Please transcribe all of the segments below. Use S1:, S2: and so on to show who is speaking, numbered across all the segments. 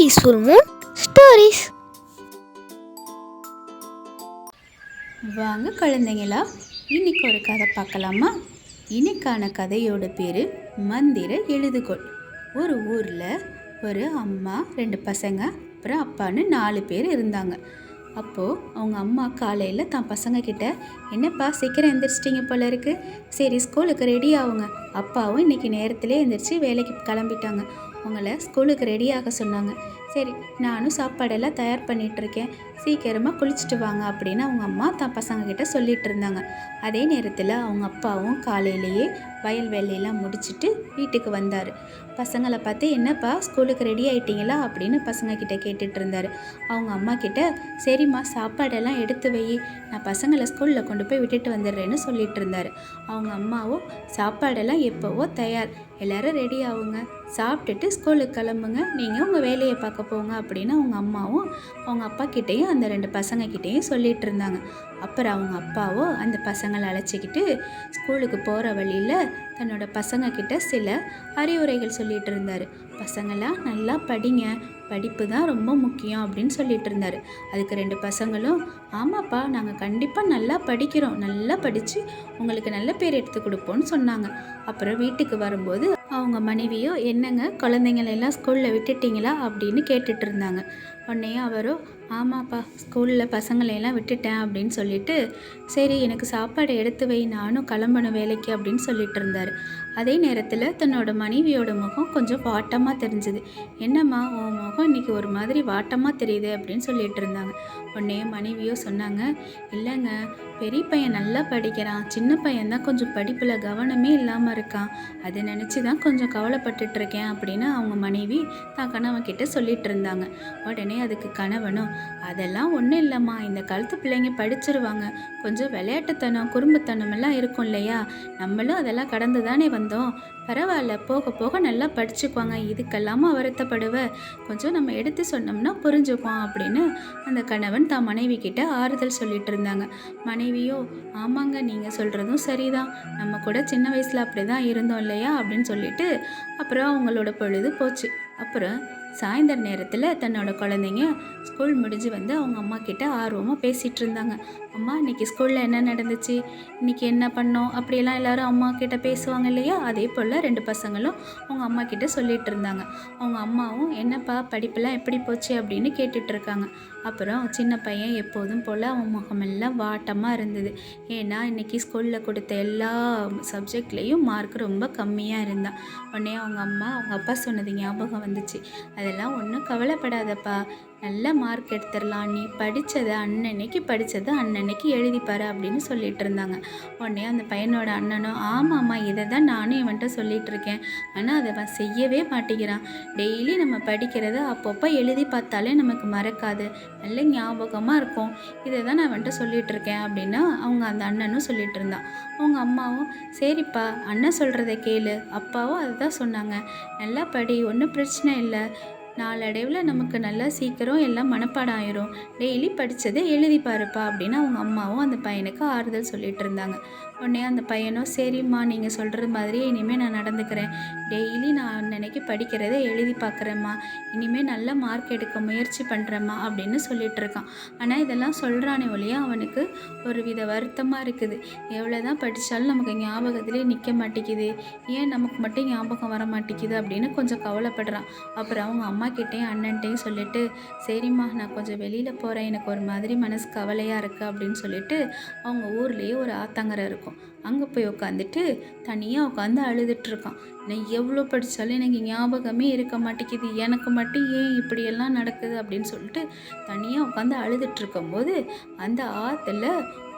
S1: Peaceful Moon stories
S2: வாங்க குழந்தைங்களா இன்னைக்கு ஒரு கதை பார்க்கலாமா? இன்னைக்கான கதையோட பேர் மந்திர எழுதுகோள் ஒரு ஊரில் ஒரு அம்மா ரெண்டு பசங்க அப்புறம் அப்பான்னு நாலு பேர் இருந்தாங்க. அப்போது அவங்க அம்மா காலையில் தான் பசங்கக்கிட்ட என்னப்பா சீக்கிரம் எந்திரிச்சிட்டிங்க போல இருக்குது சரி ஸ்கூலுக்கு ரெடி ஆகுங்க அப்பாவும் இன்னைக்கு நேரத்திலே எந்திரிச்சு வேலைக்கு கிளம்பிட்டாங்க. உங்களை ஸ்கூலுக்கு ரெடி ஆக சொன்னாங்க. சரி நானும் சாப்பாடெல்லாம் தயார் பண்ணிகிட்ருக்கேன் சீக்கிரமாக குளிச்சுட்டு வாங்க அப்படின்னு அவங்க அம்மா தான் பசங்கக்கிட்ட சொல்லிகிட்டு இருந்தாங்க. அதே நேரத்தில் அவங்க அப்பாவும் காலையிலேயே வயல் வேலையெல்லாம் முடிச்சுட்டு வீட்டுக்கு வந்தார். பசங்களை பார்த்து என்னப்பா ஸ்கூலுக்கு ரெடி ஆயிட்டீங்களா? அப்படின்னு பசங்கக்கிட்ட கேட்டுட்டு இருந்தார். அவங்க அம்மா கிட்ட சரிம்மா சாப்பாடெல்லாம் எடுத்து வை. நான் பசங்களை ஸ்கூலில் கொண்டு போய் விட்டுட்டு வந்துடுறேன்னு சொல்லிட்டு இருந்தார். அவங்க அம்மாவும் சாப்பாடெல்லாம் எப்போவோ தயார். எல்லாரும் ரெடி ஆகுங்க. சாப்பிட்டுட்டு ஸ்கூலுக்கு கிளம்புங்க. நீங்கள் உங்கள் வேலையை பார்க்க போங்க அப்படின்னு அவங்க அம்மாவும் அவங்க அப்பா கிட்டேயும் அந்த ரெண்டு பசங்க கிட்டேயும் சொல்லிட்டு இருந்தாங்க. அப்புறம் அவங்க அப்பாவோ அந்த பசங்களை அழைச்சிக்கிட்டு ஸ்கூலுக்கு போகிற வழியில் தன்னோட பசங்க கிட்ட சில அறிவுரைகள் சொல்லிட்டு இருந்தார். பசங்களாம் நல்லா படிங்க. படிப்பு தான் ரொம்ப முக்கியம் அப்படின்னு சொல்லிட்டு இருந்தார். அதுக்கு ரெண்டு பசங்களும் ஆமாப்பா நாங்கள் கண்டிப்பாக நல்லா படிக்கிறோம். நல்லா படித்து உங்களுக்கு நல்ல பேர் எடுத்து கொடுப்போம்னு சொன்னாங்க. அப்புறம் வீட்டுக்கு வரும்போது அவங்க மனைவியோ என்னங்க குழந்தைங்களெல்லாம் ஸ்கூலில் விட்டுட்டீங்களா? அப்படின்னு கேட்டுட்டு இருந்தாங்க. உடனே அவரோ ஆமாப்பா ஸ்கூலில் பசங்களையெல்லாம் விட்டுட்டேன் அப்படின்னு சொல்லிட்டு சரி எனக்கு சாப்பாடு எடுத்து வை நானும் கிளம்பணும் வேலைக்கு அப்படின்னு சொல்லிட்டு இருந்தார். அதே நேரத்தில் தன்னோட மனைவியோட முகம் கொஞ்சம் வாட்டமாக தெரிஞ்சுது. என்னம்மா உன் முகம் இன்னைக்கு ஒரு மாதிரி வாட்டமாக தெரியுது அப்படின்னு சொல்லிட்டு இருந்தாங்க. உடனே மனைவியோ சொன்னாங்க இல்லைங்க பெரிய பையன் நல்லா படிக்கிறான். சின்ன பையன் தான் கொஞ்சம் படிப்பில் கவனமே இல்லாமல் இருக்கான். அதை நினச்சி தான் கொஞ்சம் கவலைப்பட்டுட்ருக்கேன் அப்படின்னு அவங்க மனைவி தான் கணவன் கிட்ட சொல்லிட்டு இருந்தாங்க. உடனே அதுக்கு கணவனும் அதெல்லாம் ஒன்றும் இல்லைம்மா. இந்த காலத்து பிள்ளைங்க படிச்சிருவாங்க. கொஞ்சம் விளையாட்டுத்தனம் குறும்புத்தனம் எல்லாம் இருக்கும் இல்லையா? நம்மளும் அதெல்லாம் கடந்து தானே வந்தோம். பரவாயில்ல போக போக நல்லா படிச்சுக்குவாங்க. இதுக்கெல்லாமா வருத்தப்படுவ. கொஞ்சம் நம்ம எடுத்து சொன்னோம்னா புரிஞ்சுக்குவோம் அப்படின்னு அந்த கணவன் தான் மனைவி கிட்ட ஆறுதல் சொல்லிட்டு இருந்தாங்க. மனைவியோ ஆமாங்க நீங்கள் சொல்கிறதும் சரிதான். நம்ம கூட சின்ன வயசில் அப்படி தான் இருந்தோம் இல்லையா? அப்படின்னு சொல்லிட்டு அப்புறம் அவங்களோட பொழுது போச்சு. அப்புறம் சாயந்தர நேரத்தில் தன்னோட குழந்தைங்க ஸ்கூல் முடிஞ்சு வந்து அவங்க அம்மா கிட்ட ஆர்வமாக பேசிகிட்டு இருந்தாங்க. அம்மா இன்னைக்கு ஸ்கூலில் என்ன நடந்துச்சு? இன்னைக்கு என்ன பண்ணோம்? அப்படியெல்லாம் எல்லாரும் அம்மா கிட்ட பேசுவாங்க இல்லையா? அதே போல் ரெண்டு பசங்களும் அவங்க அம்மா கிட்ட சொல்லிட்டு இருந்தாங்க. அவங்க அம்மாவும் என்னப்பா படிப்பெல்லாம் எப்படி போச்சு? அப்படின்னு கேட்டுட்டு இருக்காங்க. அப்புறம் சின்ன பையன் எப்போதும் போல் அவன் முகமெல்லாம் வாட்டமாக இருந்தது. ஏன்னா இன்னைக்கு ஸ்கூலில் கொடுத்த எல்லா சப்ஜெக்ட்லேயும் மார்க் ரொம்ப கம்மியாக இருந்தான். உடனே அவங்க அம்மா அவங்க அப்பா சொன்னது ஞாபகம் வந்துச்சு. அதெல்லாம் ஒன்றும் கவலைப்படாதப்பா. நல்ல மார்க் எடுத்துடலாம் நீ படித்ததை அன்னன்னைக்கு படித்ததை அன்னன்னைக்கு எழுதிப்பாரு அப்படின்னு சொல்லிட்டு இருந்தாங்க. உடனே அந்த பையனோட அண்ணனும் ஆமாம்மா இதை தான் நானும் இவன்கிட்ட சொல்லிட்டு இருக்கேன். ஆனால் அதை அவன் செய்யவே மாட்டேங்கிறான். டெய்லி நம்ம படிக்கிறத அப்பப்போ எழுதி பார்த்தாலே நமக்கு மறக்காது. நல்ல ஞாபகமாக இருக்கும். இதை தான் நான் அவன்கிட்ட சொல்லிட்டு இருக்கேன் அப்படின்னு அவங்க அந்த அண்ணனும் சொல்லிட்டு இருந்தான். அவங்க அம்மாவும் சரிப்பா அண்ணன் சொல்கிறத கேளு. அப்பாவும் அதை தான் சொன்னாங்க. நல்லா படி ஒன்றும் பிரச்சனை இல்லை. நாளடைவில் நமக்கு நல்லா சீக்கிரம் எல்லாம் மனப்பாடம் ஆயிரும். டெய்லி படித்ததை எழுதி பாருப்பா அப்படின்னு அவங்க அம்மாவும் அந்த பையனுக்கு ஆறுதல் சொல்லிட்டு இருந்தாங்க. உடனே அந்த பையனும் சரிம்மா நீங்கள் சொல்கிறது மாதிரியே இனிமேல் நான் நடந்துக்கிறேன். டெய்லி நான் அன்னன்னைக்கு படிக்கிறதை எழுதி பார்க்குறேம்மா இனிமேல் நல்ல மார்க் எடுக்க முயற்சி பண்ணுறேம்மா அப்படின்னு சொல்லிட்டு இருக்கான். ஆனால் இதெல்லாம் சொல்கிறானே ஒழிய அவனுக்கு ஒரு வித வருத்தமாக இருக்குது. எவ்வளோ தான் படித்தாலும் நமக்கு ஞாபகத்திலே நிற்க மாட்டேங்குது. ஏன் நமக்கு மட்டும் ஞாபகம் வர மாட்டேங்குது அப்படின்னு கொஞ்சம் கவலைப்படுறான். அப்புறம் அவங்க அம்மா கிட்டேயும் அண்ணன்ட்டையும் சொல்லிட்டு சரிம்மா நான் கொஞ்சம் வெளியில் போகிறேன் எனக்கு ஒரு மாதிரி மனசு கவலையாக இருக்குது அப்படின்னு சொல்லிட்டு அவங்க ஊர்லேயே ஒரு ஆத்தங்கரை இருக்கும். அங்கே போய் உட்காந்துட்டு தனியாக உட்காந்து அழுதுட்டுருக்கான் நான் எவ்வளோ படித்தாலும் எனக்கு ஞாபகமே இருக்க மாட்டேங்குது. எனக்கு மட்டும் ஏன் இப்படியெல்லாம் நடக்குது? அப்படின்னு சொல்லிட்டு தனியாக உட்காந்து அழுதுட்டுருக்கும்போது அந்த ஆற்றுல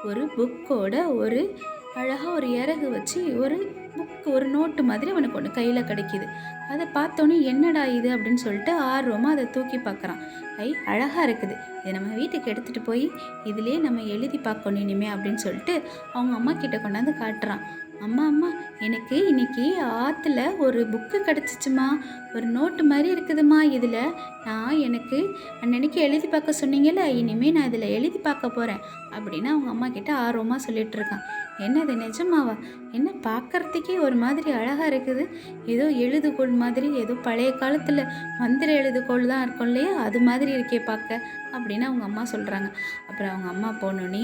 S2: ஒரு புக்கோட ஒரு அழகாக ஒரு இறகு வச்சு ஒரு புக்கு ஒரு நோட்டு மாதிரி அவனுக்கு ஒன்று கையில் கிடைக்கிது. அதை பார்த்தோன்னே என்னடா இது அப்படின்னு சொல்லிட்டு ஆர்வமாக அதை தூக்கி பார்க்குறான். ஐ அழகாக இருக்குது. இதை நம்ம வீட்டுக்கு எடுத்துகிட்டு போய் இதிலே நம்ம எழுதி பார்க்கணும் இனிமே அப்படின்னு சொல்லிட்டு அவங்க அம்மா கிட்ட கொண்டாந்து காட்டுறான். அம்மா அம்மா எனக்கு இன்னைக்கு ஆற்றுல ஒரு புக்கு கிடச்சிச்சுமா. ஒரு நோட்டு மாதிரி இருக்குதுமா இதில். நான் எனக்கு அன்னன்னைக்கு எழுதி பார்க்க சொன்னீங்கல்ல இனிமேல் நான் இதில் எழுதி பார்க்க போகிறேன் அப்படின்னு அவங்க அம்மா கிட்ட ஆர்வமாக சொல்லிகிட்ருக்கான் என்னது நிஜமாவா? என்ன பார்க்கறதுக்கே ஒரு மாதிரி அழகாக இருக்குது. ஏதோ எழுதுகோள் மாதிரி ஏதோ பழைய காலத்தில் மந்திர எழுதுகோள் தான் இருக்கும் இல்லையா? அது மாதிரி இருக்கே பார்க்க அப்படின்னு அவங்க அம்மா சொல்கிறாங்க அப்புறம் அவங்க அம்மா போனோடனே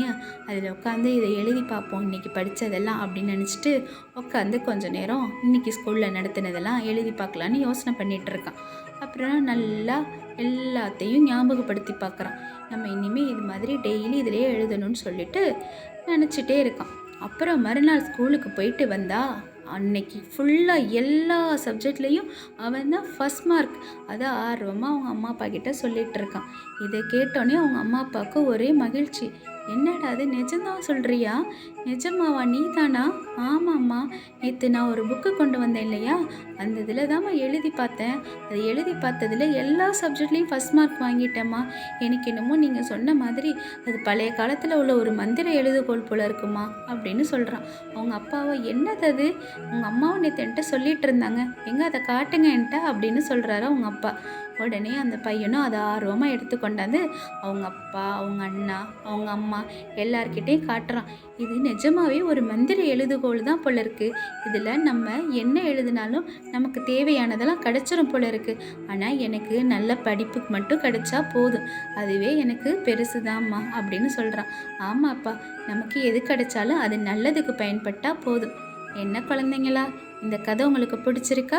S2: அதில் உட்காந்து இதை எழுதி பார்ப்போம் இன்றைக்கி படித்ததெல்லாம் அப்படின்னு நினச்சிட்டு உட்காந்து கொஞ்ச நேரம் இன்றைக்கி ஸ்கூலில் நடத்தினதெல்லாம் எழுதி பார்க்கலான்னு யோசனை பண்ணிகிட்டு இருக்கான். அப்புறம் நல்லா எல்லாத்தையும் ஞாபகப்படுத்தி பார்க்குறான். நம்ம இனிமேல் இது மாதிரி டெய்லி இதிலே எழுதணும்னு சொல்லிட்டு நினச்சிட்டே இருக்கான். அப்புறம் மறுநாள் ஸ்கூலுக்கு போயிட்டு வந்தால் அன்னைக்கு ஃபுல்லாக எல்லா சப்ஜெக்ட்லேயும் அவன் தான் ஃபஸ்ட் மார்க் அதை ஆர்வமாக அவங்க அம்மா அப்பா கிட்ட சொல்லிட்டு இருக்கான். இதை கேட்டோன்னே அவங்க அம்மா அப்பாவுக்கு ஒரே மகிழ்ச்சி. என்னடா அது? நிஜம்தான் சொல்கிறியா நிஜமாவா? நீ தானா ஆமாம்மா. நேற்று நான் ஒரு புக்கு கொண்டு வந்தேன் இல்லையா? அந்த இதில் தாம்மா எழுதி பார்த்தேன். அது எழுதி பார்த்ததுல எல்லா சப்ஜெக்ட்லேயும் ஃபஸ்ட் மார்க் வாங்கிட்டேம்மா. எனக்கு என்னமோ நீங்கள் சொன்ன மாதிரி அது பழைய காலத்தில் உள்ள ஒரு மந்திர எழுதுகோள் போல் இருக்குமா? அப்படின்னு சொல்கிறான் அவங்க அப்பாவை என்னது அது? உங்கள் அம்மாவும் நேற்று என்கிட்ட சொல்லிட்டு இருந்தாங்க. எங்கே அதை காட்டுங்க என்கிட்ட? அப்படின்னு சொல்கிறாரு அவங்க அப்பா. உடனே அந்த பையனும் அதை ஆர்வமாக எடுத்து கொண்டாந்து அவங்க அப்பா அவங்க அண்ணா அவங்க அம்மா எல்லார்கிட்டேயும் காட்டுறான். இது நிஜமாகவே ஒரு மந்திர எழுதுகோள் தான் போல இருக்குது இதில் நம்ம என்ன எழுதினாலும் நமக்கு தேவையானதெல்லாம் கிடச்சிரும் போல இருக்குது ஆனால் எனக்கு நல்ல படிப்புக்கு மட்டும் கிடைச்சா போதும். அதுவே எனக்கு பெருசுதாம்மா அப்படின்னு சொல்கிறான் ஆமாப்பா நமக்கு எது கிடைச்சாலும் அது நல்லதுக்கு பயன்பட்டால் போதும். என்ன குழந்தைங்களா? இந்த கதை உங்களுக்கு பிடிச்சிருக்கா?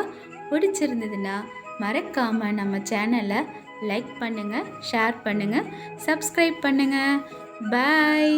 S2: பிடிச்சிருந்ததுன்னா மறக்காமல் நம்ம சேனலை லைக் பண்ணுங்கள் ஷேர் பண்ணுங்கள் சப்ஸ்கிரைப் பண்ணுங்கள் பாய்